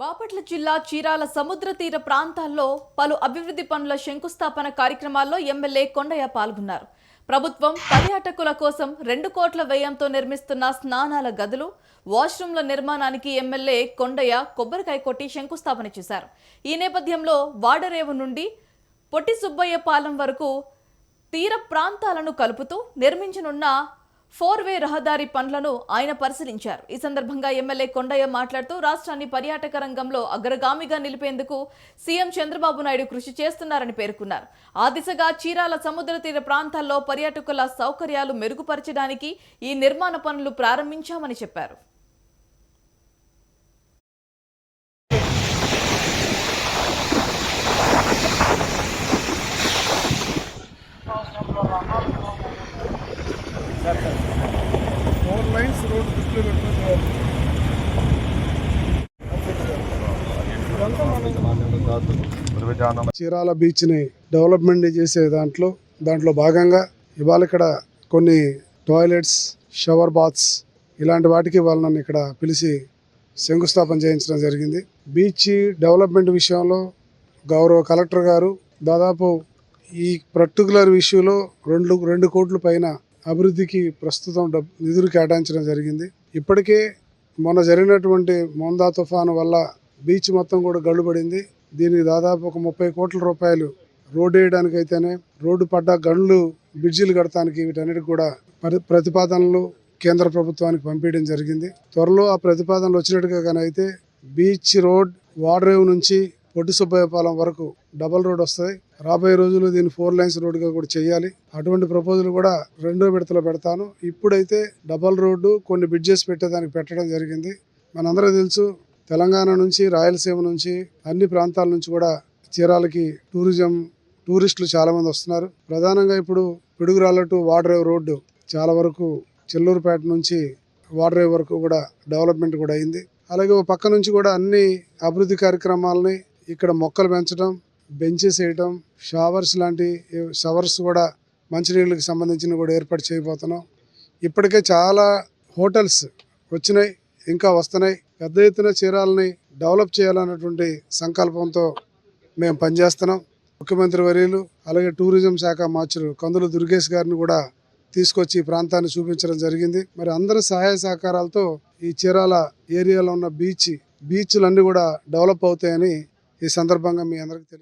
బాపట్ల జిల్లా చీరాల సముద్ర తీర ప్రాంతాల్లో పలు అభివృద్ధి పనుల శంకుస్థాపన కార్యక్రమాల్లో ఎమ్మెల్యే కొండయ్య పాల్గొన్నారు. ప్రభుత్వం పర్యాటకుల కోసం రెండు కోట్ల వ్యయంతో నిర్మిస్తున్న స్నానాల గదులు వాష్రూమ్ల నిర్మాణానికి ఎమ్మెల్యే కొండయ్య కొబ్బరికాయ కొట్టి శంకుస్థాపన చేశారు. ఈ నేపథ్యంలో వాడరేవు నుండి పొట్టి సుబ్బయ్య పాలెం వరకు తీర ప్రాంతాలను కలుపుతూ నిర్మించనున్న ఫోర్ వే రహదారి పనులను ఆయన పరిశీలించారు. ఈ సందర్భంగా ఎమ్మెల్యే కొండయ్య మాట్లాడుతూ రాష్ట్రాన్ని పర్యాటక రంగంలో అగ్రగామిగా నిలిపేందుకు సీఎం చంద్రబాబు నాయుడు కృషి చేస్తున్నారని పేర్కొన్నారు. ఆ దిశగా చీరాల సముద్ర తీర ప్రాంతాల్లో పర్యాటకుల సౌకర్యాలు మెరుగుపరచడానికి ఈ నిర్మాణ పనులు ప్రారంభించామని చెప్పారు. ఫోర్ లైన్స్ రోడ్ దృష్టిలో పెట్టుకుని చీరాల బీచ్ని డెవలప్మెంట్ చేసే దాంట్లో దాంట్లో భాగంగా ఇవాళ ఇక్కడ కొన్ని టాయిలెట్స్ షవర్ బాత్స్ ఇలాంటి వాటికి వాళ్ళు నన్ను ఇక్కడ పిలిచి శంకుస్థాపన చేయించడం జరిగింది. బీచ్ డెవలప్మెంట్ విషయంలో గౌరవ కలెక్టర్ గారు దాదాపు ఈ పర్టికులర్ ఇష్యూలో రెండు రెండు కోట్ల పైన అభివృద్ధికి ప్రస్తుతం డబ్ నిధులు కేటాయించడం జరిగింది. ఇప్పటికే మొన్న జరిగినటువంటి మోందా తుఫాను వల్ల బీచ్ మొత్తం కూడా గడుబడింది. దీనికి దాదాపు ఒక ముప్పై కోట్ల రూపాయలు రోడ్డు వేయడానికి అయితేనే రోడ్డు పడ్డ గండ్లు బ్రిడ్జిలు కడటానికి వీటన్నిటికి కూడా పరి ప్రతిపాదనలు కేంద్ర ప్రభుత్వానికి పంపించడం జరిగింది. త్వరలో ఆ ప్రతిపాదనలు వచ్చినట్టుగా కానీ అయితే బీచ్ రోడ్ వాడరేవు నుంచి పొట్టి సుబ్బయ్యపాలెం వరకు డబల్ రోడ్ వస్తాయి. రాబోయే రోజుల్లో దీన్ని ఫోర్ లైన్స్ రోడ్డుగా కూడా చేయాలి. అటువంటి ప్రపోజల్ కూడా రెండో విడతలో పెడతాను. ఇప్పుడైతే డబల్ రోడ్డు కొన్ని బ్రిడ్జెస్ పెట్టేదానికి పెట్టడం జరిగింది. మనందరూ తెలుసు తెలంగాణ నుంచి రాయలసీమ నుంచి అన్ని ప్రాంతాల నుంచి కూడా చీరాలకి టూరిజం టూరిస్టులు చాలామంది వస్తున్నారు. ప్రధానంగా ఇప్పుడు పిడుగురాళ్ళ టు వాడరేవ్ రోడ్డు చాలా వరకు చెల్లూరుపేట నుంచి వాడరేవ్ వరకు కూడా డెవలప్మెంట్ కూడా అయింది. అలాగే ఒక పక్క నుంచి కూడా అన్ని అభివృద్ధి కార్యక్రమాలని ఇక్కడ మొక్కలు పెంచడం బెంచెస్ వేయటం షవర్స్ లాంటి షవర్స్ కూడా మంచినీళ్ళకి సంబంధించిన కూడా ఏర్పాటు చేయబోతున్నాం. ఇప్పటికే చాలా హోటల్స్ వచ్చినాయి ఇంకా వస్తున్నాయి. పెద్ద ఎత్తున చీరాలని డెవలప్ చేయాలన్నటువంటి సంకల్పంతో మేము పనిచేస్తున్నాం. ముఖ్యమంత్రి వర్యులు అలాగే టూరిజం శాఖ మార్చులు కందుల దుర్గేష్ గారిని కూడా తీసుకొచ్చి ఈ ప్రాంతాన్ని చూపించడం జరిగింది. మరి అందరి సహాయ సహకారాలతో ఈ చీరాల ఏరియాలో ఉన్న బీచ్ బీచ్లన్నీ కూడా డెవలప్ అవుతాయని ఈ సందర్భంగా మీ అందరికీ తెలియ